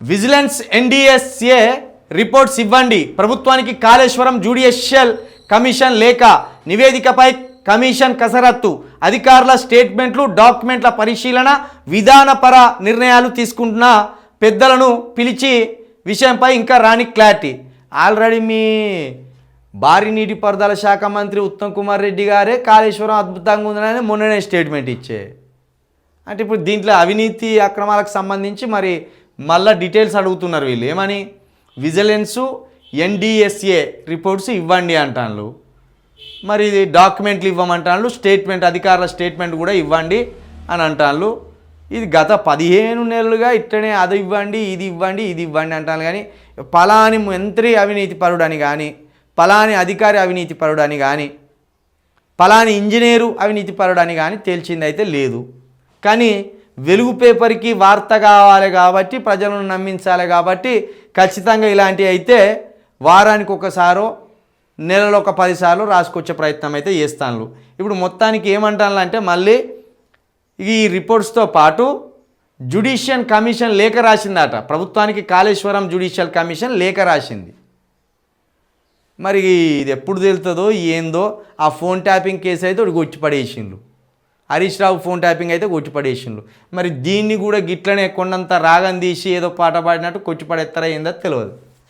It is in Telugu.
విజిలెన్స్ ఎన్డిఎస్ఏ రిపోర్ట్స్ ఇవ్వండి. ప్రభుత్వానికి కాళేశ్వరం జ్యుడిషియల్ కమిషన్ లేక నివేదికపై కమిషన్ కసరత్తు. అధికారుల స్టేట్మెంట్లు డాక్యుమెంట్ల పరిశీలన విధానపర నిర్ణయాలు తీసుకుంటున్న పెద్దలను పిలిచి విషయంపై ఇంకా రాని క్లారిటీ. ఆల్రెడీ మీ భారీ నీటిపారుదల శాఖ మంత్రి ఉత్తమ్ కుమార్ రెడ్డి గారే కాళేశ్వరం అద్భుతంగా ఉందని మొన్ననే స్టేట్మెంట్ ఇచ్చే అంటే ఇప్పుడు దీంట్లో అవినీతి అక్రమాలకు సంబంధించి మరి మళ్ళా డీటెయిల్స్ అడుగుతున్నారు వీళ్ళు. ఏమని? విజిలెన్సు ఎన్డిఎస్ఏ రిపోర్ట్స్ ఇవ్వండి అంటాను మరి ఇది డాక్యుమెంట్లు ఇవ్వమంటాను స్టేట్మెంట్ అధికారుల స్టేట్మెంట్ కూడా ఇవ్వండి అని అంటాను ఇది గత పదిహేను నెలలుగా ఇట్టనే అది ఇవ్వండి ఇది ఇవ్వండి ఇది ఇవ్వండి అంటాను కానీ పలాని మంత్రి అవినీతి పరుడు అని కానీ పలాని అధికారి అవినీతి పరుడు అని కానీ పలాని ఇంజనీరు అవినీతి పరుడు అని కానీ తేల్చిందైతే లేదు. కానీ వెలుగు పేపర్కి వార్త కావాలి కాబట్టి ప్రజలను నమ్మించాలి కాబట్టి ఖచ్చితంగా ఇలాంటివి అయితే వారానికి ఒకసారో నెలలో ఒక పదిసార్లు రాసుకొచ్చే ప్రయత్నం అయితే చేస్తాను ఇప్పుడు మొత్తానికి ఏమంటాను అంటే మళ్ళీ ఈ రిపోర్ట్స్తో పాటు జుడిషియల్ కమిషన్ లేఖ రాసిందట. ప్రభుత్వానికి కాళేశ్వరం జుడిషియల్ కమిషన్ లేఖ రాసింది. మరి ఇది ఎప్పుడు తెలుతుందో ఏందో ఆ ఫోన్ ట్యాపింగ్ కేసు అయితే ఒకటి హరీష్ రావు ఫోన్ ట్యాపింగ్ అయితే కొట్టిపడేసిండు. మరి దీన్ని కూడా గిట్లనే కొండంత రాగం తీసి ఏదో పాట పాడినట్టు కొట్టిపడేస్తారా ఏందో తెలియదు.